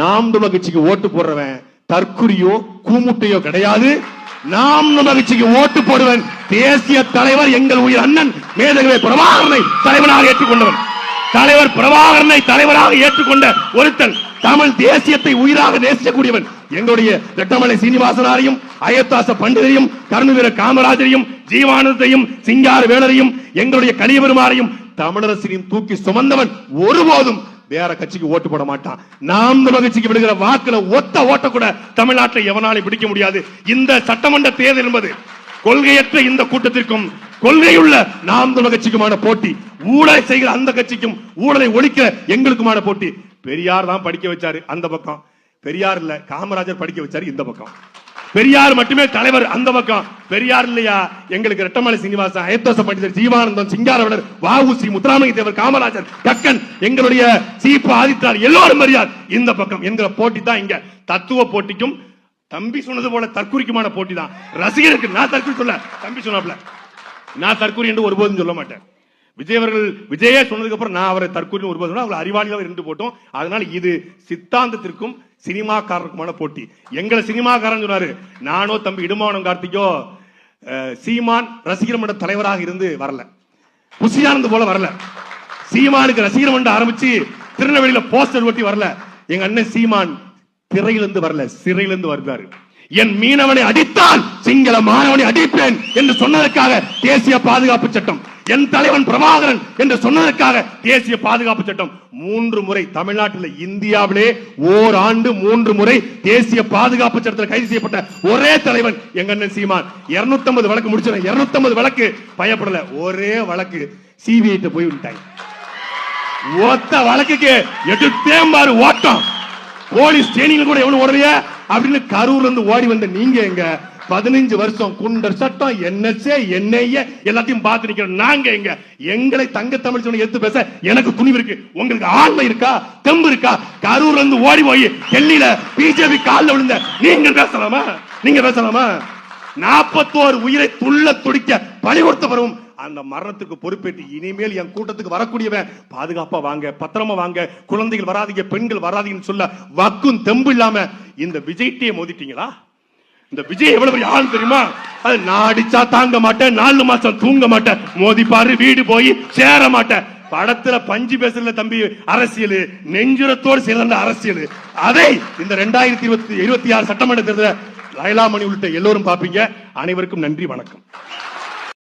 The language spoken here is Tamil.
நாம் தமிழர் கட்சிக்கு ஓட்டு போடுறவன் தற்குறியோ கூமுட்டையோ கிடையாது. நாம் நம்ம கட்சிக்கு ஓட்டு போடுவன் தேசிய தலைவர் எங்கள் உயிர் அண்ணன் மேதகவை பிரபாகரனை தலைவனாக ஏற்றுக்கொண்டவன். தலைவர் பிரபாகரனை தலைவராக ஏற்றுக்கொண்ட ஒருத்தன் தமிழ் தேசியத்தை உயிராக நேசிக்கக்கூடியவன். எங்களுடைய ரெட்டமலை சீனிவாசனாரையும் அயத்தாச பண்டிதரையும் கருணவீர காமராஜரையும் ஜீவானந்தையும் சிங்கார வேலரையும் எங்களுடைய கலியபெருமாரையும் தமிழரசனையும் தூக்கி சுமந்தவன் ஒருபோதும் வேற கட்சிக்கு ஓட்டு போட மாட்டான். நாம் நம்ம கட்சிக்கு விடுகிற வாக்குல ஒத்த ஓட்ட கூட தமிழ்நாட்டில் எவனாலும் பிடிக்க முடியாது. இந்த சட்டமன்ற தேர்தல் என்பது கொள்கையற்ற இந்த கூட்டத்திற்கும் கொள்கையுள்ள நாம் தமிழ் கட்சிக்குமான போட்டி. ஊழலை செய்கிற அந்த கட்சிக்கும் ஊழலை ஒழிக்க எங்களுக்குமான போட்டி. பெரியார் தான் படிக்க வச்சாரு அந்த பக்கம். பெரியார் இல்ல காமராஜர் படிக்க வச்சாரு இந்த பக்கம். பெரியார் மட்டுமே தலைவர் அந்த பக்கம். பெரியார் இல்லையா? எங்களுக்கு ரெட்டமலை சீனிவாசன் அயத்தோச பண்டிதர் ஜீவானந்தம் சிங்காரவனர் வாவுசி முத்துராமலிங்க தேவர் காமராஜர் கக்கன் எங்களுடைய சீப்பு ஆதித்தார் எல்லோரும் பெரியார். இந்த பக்கம் என்கிற போட்டி தான் இங்க. தத்துவ போட்டிக்கும் தம்பி சொன்னது போல தற்குறிக்குமான போட்டி தான். ரசிகருக்கு நான் தற்குறி சொல்ல தம்பி சொன்னாப்ல நான் தற்குறி என்று ஒருபோதும் சொல்ல மாட்டேன். விஜய் அவர்கள் விஜயே சொன்னதுக்கு அப்புறம் நான் அவரை தற்கொலை ஒருபோது சொன்னா அவங்களை அறிவாளியாக இருந்து போட்டோம். அதனால இது சித்தாந்தத்திற்கும் சினிமாக்காரருக்குமான போட்டி. எங்களை சினிமாக்காரன் சொன்னாரு நானோ தம்பி இடுமானம் கார்த்திகோ சீமான் ரசிகர் மன்ற தலைவராக இருந்து வரல. புசியானது போல வரல. சீமானுக்கு ரசிகர் மன்ற ஆரம்பிச்சு திருநெல்வேலியில போஸ்டர் ஒட்டி வரல. எங்க அண்ணன் சீமான் திரையிலிருந்து வரல. சிறையிலிருந்து வருகிறாரு. என் மீனவனை அடித்தால் சிங்கள மாணவனை அடிப்பேன் என்று சொன்னதற்காக தேசிய பாதுகாப்பு சட்டம் என் தலைவன் பிரபாகரன் என்று சொன்னதற்காக தேசிய பாதுகாப்பு சட்டம். மூன்று முறை தமிழ்நாட்டில் இந்தியாவிலே ஓர் ஆண்டு மூன்று முறை தேசிய பாதுகாப்பு சட்டத்தில் கைது செய்யப்பட்ட ஒரே தலைவன் எங்க அண்ணன் சீமான். 250 வழக்கு முடிச்சிடும் இருநூத்தம்பது வழக்கு பயப்படல ஒரே வழக்கு. சிபிஐ போய் விட்டாங்க ஒத்த வழக்குக்கு எடுத்தேன் பாரு ஓட்டம். போலீஸ் ஸ்டேஷனில் கூட எவனும் ஓடலைய? அப்படின்னு கரூர்ல இருந்து ஓடி வந்த நீங்க எங்க பதினஞ்சு வருஷம் குண்டர் சட்டம் என்எஸ்ஏ என்ஐஏ எல்லாத்தையும் பார்த்து நிக்கிறோம் நாங்க எங்க? எங்களை தங்க தமிழ் சொன்ன எடுத்து பேச எனக்கு துணிவு இருக்கு. உங்களுக்கு ஆண்மை இருக்கா? தெம்பு இருக்கா? கரூர்ல இருந்து ஓடி போய் டெல்லியில பிஜேபி கால்ல விழுந்த நீங்க பேசலாமா? நீங்க பேசலாமா? நாற்பத்தோரு உயிரை துள்ள துடிக்க பழி கொடுத்த பருவம் அந்த மரணத்துக்கு பொறுப்பேற்று இனிமேல் என் கூட்டத்துக்கு வரக்கூடியவன் பாதுகாப்பா வாங்க பத்திரமா வாங்க குழந்தைகள் வராதீங்க பெண்கள் வராதீங்கன்னு சொல்ல வக்கும் தெம்பு இல்லாம இந்த விஜய்கிட்டே மோதிட்டீங்களா? இந்த விஜய் எவ்வளவு பெரிய ஆள் தெரியுமா? அது நான் அடிச்சா தாங்க மாட்டேன் நாலு மாசம் தூங்க மாட்டேன். மோதி பாரு வீடு போய் சேர மாட்டேன். படத்துல பஞ்சு பேசல தம்பி அரசியல் நெஞ்சுரத்தோடு சேர்ந்த அரசியல். அதை இந்த ரெண்டாயிரத்தி இருபத்தி இருபத்தி ஆறு சட்டமன்ற தேர்தலில் லைலாமணி உள்ளிட்ட எல்லோரும் பார்ப்பீங்க. அனைவருக்கும் நன்றி வணக்கம்.